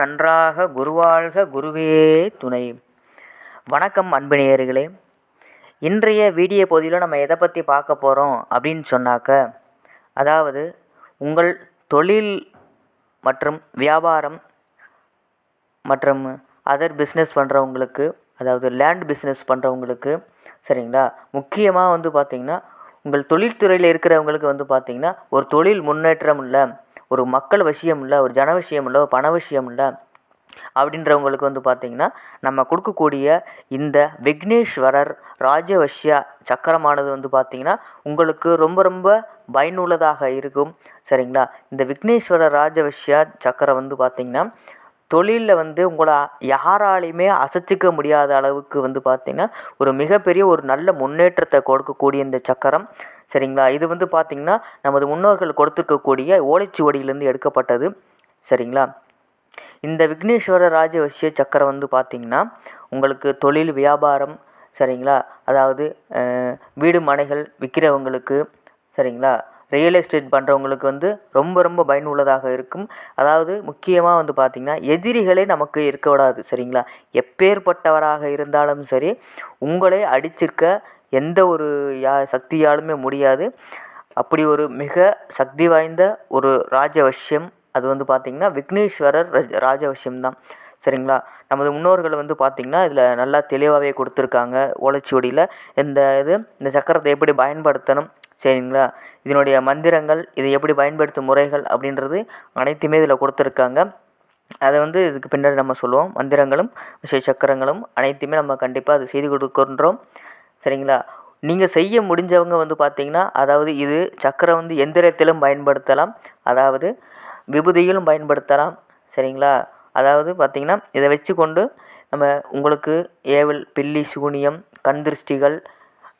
நன்றாக குருவாழ்க குருவே துணை. வணக்கம் அன்பு நேயர்களே இன்றைய வீடியோ பகுதியில் நம்ம எதை பற்றி பார்க்க போகிறோம் அப்படின்னு சொன்னாக்க அதாவது உங்கள் தொழில் மற்றும் வியாபாரம் மற்றும் அதர் பிஸ்னஸ் பண்ணுறவங்களுக்கு அதாவது லேண்ட் பிஸ்னஸ் பண்ணுறவங்களுக்கு சரிங்களா? முக்கியமாக வந்து பார்த்திங்கன்னா உங்கள் தொழில்துறையில் இருக்கிறவங்களுக்கு வந்து பார்த்திங்கன்னா ஒரு தொழில் முன்னேற்றம் இல்லை ஒரு மக்கள் விஷயம் இல்லை ஒரு ஜன விஷயம் இல்லை ஒரு பண விஷயம் இல்லை அப்படின்றவங்களுக்கு வந்து பார்த்திங்கன்னா நம்ம கொடுக்கக்கூடிய இந்த விக்னேஸ்வரர் ராஜவஷ்யா சக்கரமானது வந்து பார்த்திங்கன்னா உங்களுக்கு ரொம்ப ரொம்ப பயனுள்ளதாக இருக்கும். சரிங்களா? இந்த விக்னேஸ்வரர் ராஜவஷ்யா சக்கரம் வந்து பார்த்திங்கன்னா தொழிலில் வந்து உங்களை யாராலையுமே அசைச்சிக்க முடியாத அளவுக்கு வந்து பார்த்திங்கன்னா ஒரு மிகப்பெரிய ஒரு நல்ல முன்னேற்றத்தை கொடுக்கக்கூடிய இந்த சக்கரம். சரிங்களா? இது வந்து பார்த்திங்கன்னா நமது முன்னோர்கள் கொடுத்துருக்கக்கூடிய ஓலைச்சுவடியிலேருந்து எடுக்கப்பட்டது. சரிங்களா? இந்த விக்னேஸ்வர ராஜவசிய சக்கரம் வந்து பார்த்திங்கன்னா உங்களுக்கு தொழில் வியாபாரம் சரிங்களா? அதாவது வீடு மனைகள் விற்கிறவங்களுக்கு சரிங்களா? ரியல் எஸ்டேட் பண்ணுறவங்களுக்கு வந்து ரொம்ப ரொம்ப பயனுள்ளதாக இருக்கும். அதாவது முக்கியமாக வந்து பார்த்திங்கன்னா எதிரிகளே நமக்கு இருக்க விடாது சரிங்களா? எப்பேற்பட்டவராக இருந்தாலும் சரி உங்களே அடிச்சிருக்க எந்த ஒரு யா சக்தியாலுமே முடியாது. அப்படி ஒரு மிக சக்தி வாய்ந்த ஒரு ராஜவஷ்யம் அது வந்து பார்த்திங்கன்னா விக்னேஸ்வரர் ரஜ் ராஜவசியம் தான் சரிங்களா? நமது முன்னோர்கள் வந்து பார்த்திங்கன்னா இதில் நல்லா தெளிவாகவே கொடுத்துருக்காங்க ஓலைச்சுவடியில். இந்த இது இந்த சக்கரத்தை எப்படி பயன்படுத்தணும் சரிங்களா? இதனுடைய மந்திரங்கள் இதை எப்படி பயன்படுத்தும் முறைகள் அப்படின்றது அனைத்துமே இதில் கொடுத்துருக்காங்க. அதை வந்து இதுக்கு பின்னாடி நம்ம சொல்லுவோம். மந்திரங்களும் விஷய சக்கரங்களும் அனைத்துமே நம்ம கண்டிப்பாக அது செய்து கொடுக்கின்றோம். சரிங்களா? நீங்கள் செய்ய முடிஞ்சவங்க வந்து பார்த்திங்கன்னா அதாவது இது சக்கரம் வந்து எந்திரத்திலும் பயன்படுத்தலாம். அதாவது விபூதியிலும் பயன்படுத்தலாம். சரிங்களா? அதாவது பார்த்திங்கன்னா இதை வச்சு கொண்டு நம்ம உங்களுக்கு ஏவல் பில்லி சூனியம் கண் திருஷ்டிகள்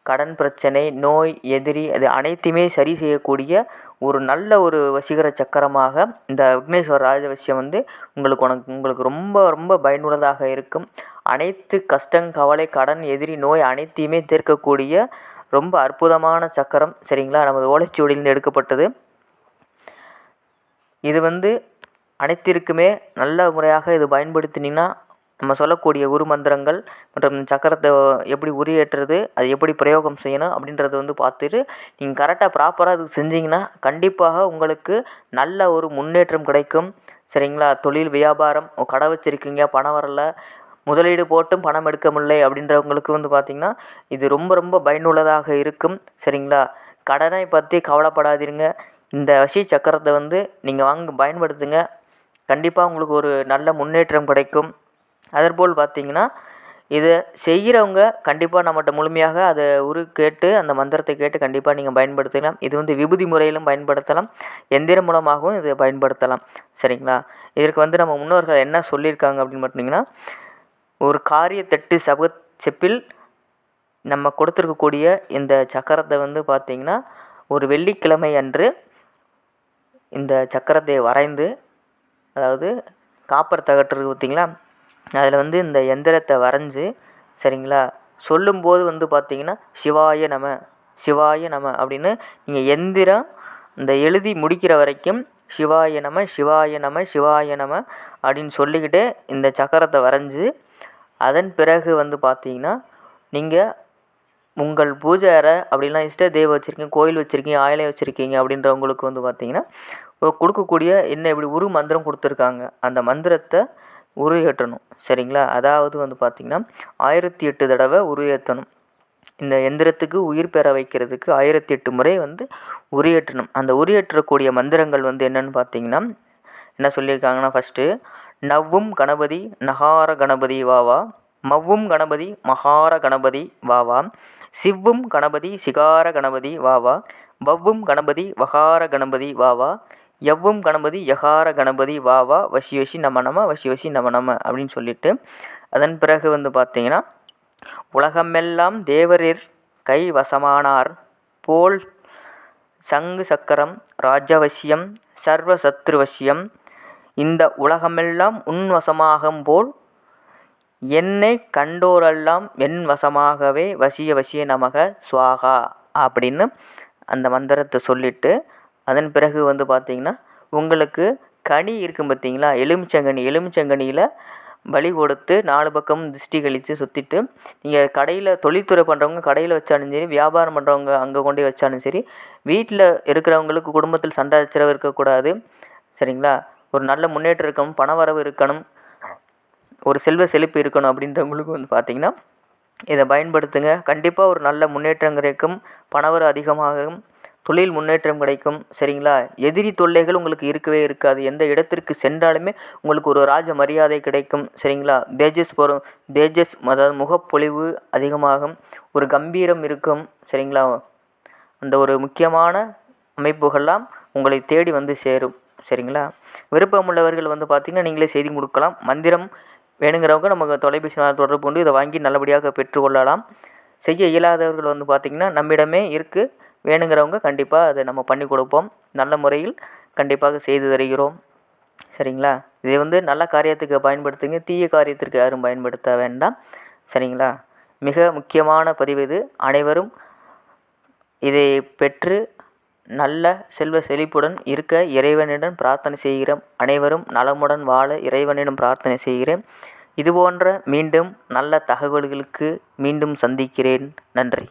கடன் பிரச்சனை நோய் எதிரி அது அனைத்தையுமே சரி செய்யக்கூடிய ஒரு நல்ல ஒரு வசீகர சக்கரமாக இந்த விக்னேஸ்வர ராஜவசியம் வந்து உங்களுக்கு உனக்கு உங்களுக்கு ரொம்ப ரொம்ப பயனுள்ளதாக இருக்கும். அனைத்து கஷ்டம் கவலை கடன் எதிரி நோய் அனைத்தையுமே தீர்க்கக்கூடிய ரொம்ப அற்புதமான சக்கரம். சரிங்களா? நமது ஓலைச்சுவடியிலிருந்து எடுக்கப்பட்டது. இது வந்து அனைத்திற்குமே நல்ல முறையாக இது பயன்படுத்தினீங்கன்னா நம்ம சொல்லக்கூடிய உரு மந்திரங்கள் மற்றும் சக்கரத்தை எப்படி உரியேற்றுறது அது எப்படி பிரயோகம் செய்யணும் அப்படின்றத வந்து பார்த்துட்டு நீங்கள் கரெக்டாக ப்ராப்பராக அதுக்கு செஞ்சிங்கன்னா கண்டிப்பாக உங்களுக்கு நல்ல ஒரு முன்னேற்றம் கிடைக்கும். சரிங்களா? தொழில் வியாபாரம் கடை வச்சுருக்கீங்க பணம் வரல முதலீடு போட்டும் பணம் எடுக்க முடியல அப்படின்றவங்களுக்கு வந்து பார்த்திங்கன்னா இது ரொம்ப ரொம்ப பயனுள்ளதாக இருக்கும். சரிங்களா? கடனை பற்றி கவலைப்படாதீங்க. இந்த வசி சக்கரத்தை வந்து நீங்கள் வாங்க பயன்படுத்துங்க. கண்டிப்பாக உங்களுக்கு ஒரு நல்ல முன்னேற்றம் கிடைக்கும். அதற்போல் பார்த்திங்கன்னா இதை செய்கிறவங்க கண்டிப்பாக நம்மகிட்ட முழுமையாக அதை உரு கேட்டு அந்த மந்திரத்தை கேட்டு கண்டிப்பாக நீங்கள் பயன்படுத்தலாம். இது வந்து விபூதி முறையிலும் பயன்படுத்தலாம். எந்திரம் மூலமாகவும் இதை பயன்படுத்தலாம். சரிங்களா? இதற்கு வந்து நம்ம முன்னோர்கள் என்ன சொல்லியிருக்காங்க அப்படின்னு பார்த்தீங்கன்னா ஒரு காரியத்தட்டு சப செப்பில் நம்ம கொடுத்துருக்கக்கூடிய இந்த சக்கரத்தை வந்து பார்த்திங்கன்னா ஒரு வெள்ளிக்கிழமை அன்று இந்த சக்கரத்தை வரைந்து அதாவது காப்பர் தகட்டு இருக்குது பார்த்திங்களா? அதில் வந்து இந்த எந்திரத்தை வரைஞ்சி சரிங்களா? சொல்லும்போது வந்து பார்த்தீங்கன்னா சிவாய நம சிவாய நம அப்படின்னு நீங்கள் எந்திரம் இந்த எழுதி முடிக்கிற வரைக்கும் சிவாய நம சிவாய நம சிவாய நம அப்படின்னு சொல்லிக்கிட்டே இந்த சக்கரத்தை வரைஞ்சி அதன் பிறகு வந்து பார்த்தீங்கன்னா நீங்கள் உங்கள் பூஜை அறை அப்படிலாம் இஷ்ட தெய்வம் வச்சுருக்கீங்க கோயில் வச்சுருக்கீங்க ஆயிலை வச்சுருக்கீங்க அப்படின்றவங்களுக்கு வந்து பார்த்தீங்கன்னா கொடுக்கக்கூடிய என்ன இப்படி உரு மந்திரம் கொடுத்துருக்காங்க. அந்த மந்திரத்தை உரு ஏற்றணும் சரிங்களா? அதாவது வந்து பார்த்திங்கன்னா ஆயிரத்தி எட்டு தடவை உருவேற்றணும் இந்த எந்திரத்துக்கு உயிர் பெற வைக்கிறதுக்கு ஆயிரத்தி எட்டு முறை வந்து உரியேற்றணும் அந்த உரியேற்றக்கூடிய மந்திரங்கள் வந்து என்னென்னு பார்த்தீங்கன்னா என்ன சொல்லியிருக்காங்கன்னா ஃபஸ்ட்டு நவ்வும் கணபதி நகார கணபதி வாவா மவ்வும் கணபதி மகார கணபதி வாவா சிவ்வும் கணபதி சிகார கணபதி வாவா வவ்வும் கணபதி வகார கணபதி வாவா எவ்வும் கணபதி யகார கணபதி வா வா வசி வசி நம நம வசி வசி நம நம அப்படின்னு சொல்லிட்டு அதன் பிறகு வந்து பார்த்தீங்கன்னா உலகமெல்லாம் தேவரிர் கை வசமானார் போல் சங்கு சக்கரம் ராஜவசியம் சர்வ சத்ருவசியம் இந்த உலகமெல்லாம் உன் வசமாகும் போல் என்னை கண்டோரெல்லாம் என் வசமாகவே வசிய வசிய நமக சுவாகா அப்படின்னு அந்த மந்திரத்தை சொல்லிவிட்டு அதன் பிறகு வந்து பார்த்திங்கன்னா உங்களுக்கு கனி இருக்கும் பார்த்தீங்களா? எலுமிச்சங்கனி எலுமிச்சங்கனியில் பலி கொடுத்து நாலு பக்கமும் திருஷ்டி கழித்து சுற்றிட்டு நீங்கள் கடையில் தொழில்துறை பண்ணுறவங்க கடையில் வச்சாலும் சரி வியாபாரம் பண்ணுறவங்க அங்கே கொண்டு போய் வச்சாலும் சரி வீட்டில் இருக்கிறவங்களுக்கு குடும்பத்தில் சண்டை சச்சரவு இருக்கக்கூடாது. சரிங்களா? ஒரு நல்ல முன்னேற்றம் இருக்கணும் பண வரவு இருக்கணும் ஒரு செல்வ செழிப்பு இருக்கணும் அப்படின்றவங்களுக்கு வந்து பார்த்திங்கன்னா இதை பயன்படுத்துங்க. கண்டிப்பாக ஒரு நல்ல முன்னேற்றம் கிடைக்கும் பணவரவு அதிகமாகும். தொழில் முன்னேற்றம் கிடைக்கும் சரிங்களா? எதிரி தொல்லைகள் உங்களுக்கு இருக்கவே இருக்காது. எந்த இடத்திற்கு சென்றாலுமே உங்களுக்கு ஒரு ராஜ மரியாதை கிடைக்கும் சரிங்களா? தேஜஸ் போகிற தேஜஸ் அதாவது முகப்பொழிவு அதிகமாகும் ஒரு கம்பீரம் இருக்கும் சரிங்களா? அந்த ஒரு முக்கியமான அமைப்புகள்லாம் உங்களை தேடி வந்து சேரும் சரிங்களா? விருப்பமுள்ளவர்கள் வந்து பார்த்திங்கன்னா நீங்களே செய்தி கொடுக்கலாம். மந்திரம் வேணுங்கிறவங்க நமக்கு தொலைபேசி தொடர்பு கொண்டு இதை வாங்கி நல்லபடியாக பெற்றுக்கொள்ளலாம் செய்ய இயலாதவர்கள் வந்து பார்த்திங்கன்னா நம்மிடமே இருக்குது வேணுங்கிறவங்க கண்டிப்பாக அதை நம்ம பண்ணி கொடுப்போம். நல்ல முறையில் கண்டிப்பாக செய்து தருகிறோம். சரிங்களா? இதை வந்து நல்ல காரியத்துக்கு பயன்படுத்துங்க. தீய காரியத்திற்கு யாரும் பயன்படுத்த வேண்டாம். சரிங்களா? மிக முக்கியமான பதிவு இது. அனைவரும் இதை பெற்று நல்ல செல்வ செழிப்புடன் இருக்க இறைவனிடம் பிரார்த்தனை செய்கிறேன். அனைவரும் நலமுடன் வாழ இறைவனிடம் பிரார்த்தனை செய்கிறேன். இதுபோன்ற மீண்டும் நல்ல தகவல்களுக்கு மீண்டும் சந்திக்கிறேன். நன்றி.